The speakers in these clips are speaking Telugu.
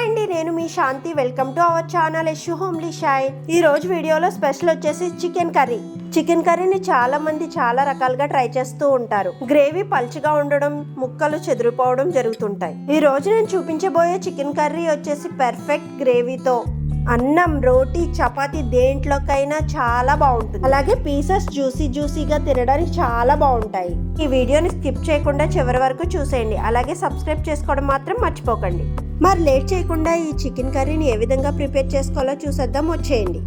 హాయ్ అండి నేను మీ Shanti. Welcome to our channel Yashu homely షాయ్ ఈ రోజు వీడియోలో స్పెషల్ వచ్చేసి చికెన్ కర్రీ. చికెన్ కర్రీని చాలా మంది చాలా రకాలుగా ట్రై చేస్తూ ఉంటారు. గ్రేవీ పల్చగా ఉండడం ముక్కలు చెదిరిపోవడం జరుగుతుంటాయి. ఈ రోజు నేను చూపించబోయే చికెన్ కర్రీ వచ్చేసి పర్ఫెక్ట్ గ్రేవీతో. అన్నం రోటీ చపాతీ దేంట్లోకైనా చాలా బాగుంటుంది. అలాగే పీసెస్ జ్యూసీ జ్యూసీగా తినడానికి చాలా బాగుంటాయి. ఈ వీడియోని స్కిప్ చేయకుండా చివరి వరకు చూసేయండి. అలాగే సబ్స్క్రైబ్ చేసుకోవడం మాత్రం మర్చిపోకండి. మరి లేట్ చేయకుండా ఈ చికెన్ కర్రీని ఏ విధంగా ప్రిపేర్ చేసుకోవాలో చూసేద్దాం వచ్చేయండి.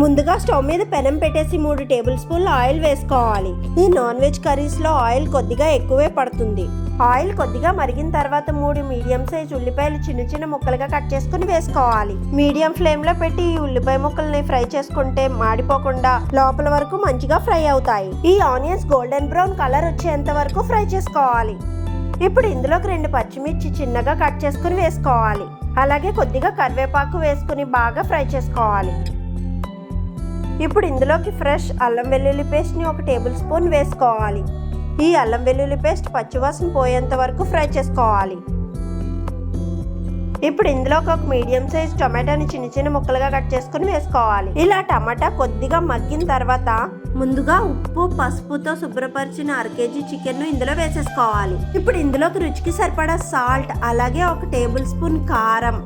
ముందుగా స్టవ్ మీద పెనం పెట్టేసి మూడు టేబుల్ స్పూన్లు ఆయిల్ వేసుకోవాలి. ఈ నాన్ వెజ్ కర్రీస్లో ఆయిల్ కొద్దిగా ఎక్కువే పడుతుంది. ఆయిల్ కొద్దిగా మరిగిన తర్వాత మూడు మీడియం సైజ్ ఉల్లిపాయలు చిన్న చిన్న ముక్కలుగా కట్ చేసుకుని వేసుకోవాలి. మీడియం ఫ్లేమ్లో పెట్టి ఈ ఉల్లిపాయ ముక్కల్ని ఫ్రై చేసుకుంటే మాడిపోకుండా లోపల వరకు మంచిగా ఫ్రై అవుతాయి. ఈ ఆనియన్స్ గోల్డెన్ బ్రౌన్ కలర్ వచ్చేంత వరకు ఫ్రై చేసుకోవాలి. ఇప్పుడు ఇందులోకి రెండు పచ్చిమిర్చి చిన్నగా కట్ చేసుకుని వేసుకోవాలి. అలాగే కొద్దిగా కరివేపాకు వేసుకుని బాగా ఫ్రై చేసుకోవాలి. ఇప్పుడు ఇందులోకి ఫ్రెష్ అల్లం వెల్లుల్లి పేస్ట్ని ఒక టేబుల్ స్పూన్ వేసుకోవాలి. ఈ అల్లం వెల్లుల్లి పేస్ట్ పచ్చివాసన పోయేంత వరకు ఫ్రై చేసుకోవాలి. ఇప్పుడు ఇందులోకి ఒక మీడియం సైజ్ టొమాటోని చిన్న చిన్న ముక్కలుగా కట్ చేసుకుని వేసుకోవాలి. ఇలా టమాటా కొద్దిగా మగ్గిన తర్వాత ముందుగా ఉప్పు పసుపుతో శుభ్రపరిచిన అర కేజీ చికెన్ను ఇందులో వేసేసుకోవాలి. ఇప్పుడు ఇందులోకి రుచికి సరిపడా సాల్ట్ అలాగే ఒక టేబుల్ స్పూన్ కారం.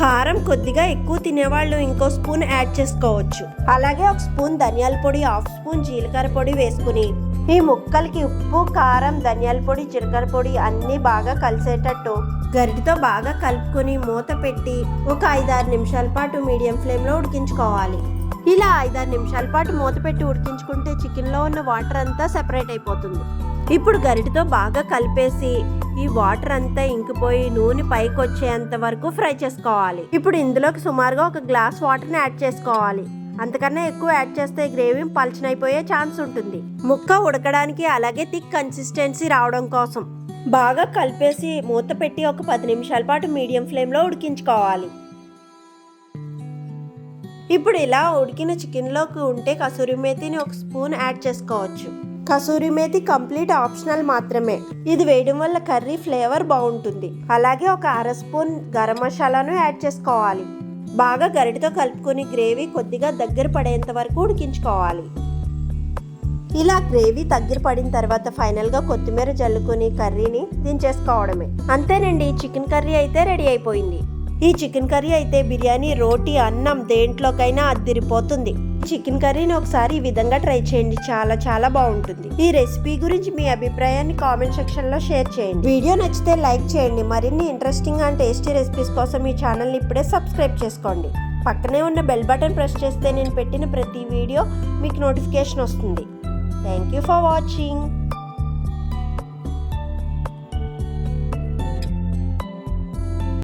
కారం కొద్దిగా ఎక్కువ తినేవాళ్ళు ఇంకో స్పూన్ యాడ్ చేసుకోవచ్చు. అలాగే ఒక స్పూన్ ధనియాల పొడి హాఫ్ స్పూన్ జీలకర్ర పొడి వేసుకుని ఈ ముక్కలకి ఉప్పు కారం ధనియాల పొడి జీలకర్ర పొడి అన్నీ బాగా కలిసేటట్టు. గరిటితో బాగా కలుపుకొని మూత పెట్టి ఒక ఐదారు నిమిషాల పాటు మీడియం ఫ్లేమ్లో ఉడికించుకోవాలి. ఇలా ఐదారు నిమిషాల పాటు మూత పెట్టి ఉడికించుకుంటే చికెన్లో ఉన్న వాటర్ అంతా సెపరేట్ అయిపోతుంది. ఇప్పుడు గరిటితో బాగా కలిపేసి ఈ వాటర్ అంతా ఇంకిపోయి నూనె పైకి వచ్చేంత వరకు ఫ్రై చేసుకోవాలి. ఇప్పుడు ఇందులోకి సుమారుగా ఒక గ్లాస్ వాటర్ని యాడ్ చేసుకోవాలి. అంతకన్నా ఎక్కువ యాడ్ చేస్తే గ్రేవీ పలచనైపోయే ఛాన్స్ ఉంటుంది. ముక్క ఉడకడానికి అలాగే థిక్ కన్సిస్టెన్సీ రావడం కోసం. బాగా కలిపేసి మూత పెట్టి ఒక పది నిమిషాల పాటు మీడియం ఫ్లేమ్లో ఉడికించుకోవాలి. ఇప్పుడు ఇలా ఉడికిన చికెన్లోకి ఉంటే కసూరి మేతిని ఒక స్పూన్ యాడ్ చేసుకోవచ్చు. కసూరి మేతి కంప్లీట్ ఆప్షనల్ మాత్రమే. ఇది వేయడం వల్ల కర్రీ ఫ్లేవర్ బాగుంటుంది. అలాగే ఒక అర స్పూన్ గరం మసాలాను యాడ్ చేసుకోవాలి. బాగా గరిటతో కలుపుకొని గ్రేవీ కొద్దిగా దగ్గర పడేంత వరకు ఉడికించుకోవాలి. ఇలా గ్రేవీ దగ్గర పడిన తర్వాత ఫైనల్గా కొత్తిమీర జల్లుకొని కర్రీని దించేసుకోవడమే. అంతేనండి చికెన్ కర్రీ అయితే రెడీ అయిపోయింది. ఈ చికెన్ కర్రీ అయితే బిర్యానీ రోటీ అన్నం దేంట్లోకైనా అద్దిరిపోతుంది. చికెన్ కర్రీని ఒకసారి ఈ విధంగా ట్రై చేయండి. చాలా చాలా బాగుంటుంది. ఈ రెసిపీ గురించి మీ అభిప్రాయాన్ని కామెంట్ సెక్షన్లో షేర్ చేయండి. వీడియో నచ్చితే లైక్ చేయండి. మరిన్ని ఇంట్రెస్టింగ్ అండ్ టేస్టీ రెసిపీస్ కోసం ఈ ఛానల్ని ఇప్పుడే సబ్స్క్రైబ్ చేసుకోండి. పక్కనే ఉన్న బెల్ బటన్ ప్రెస్ చేస్తే నేను పెట్టిన ప్రతి వీడియో మీకు నోటిఫికేషన్ వస్తుంది. Thank you for watching.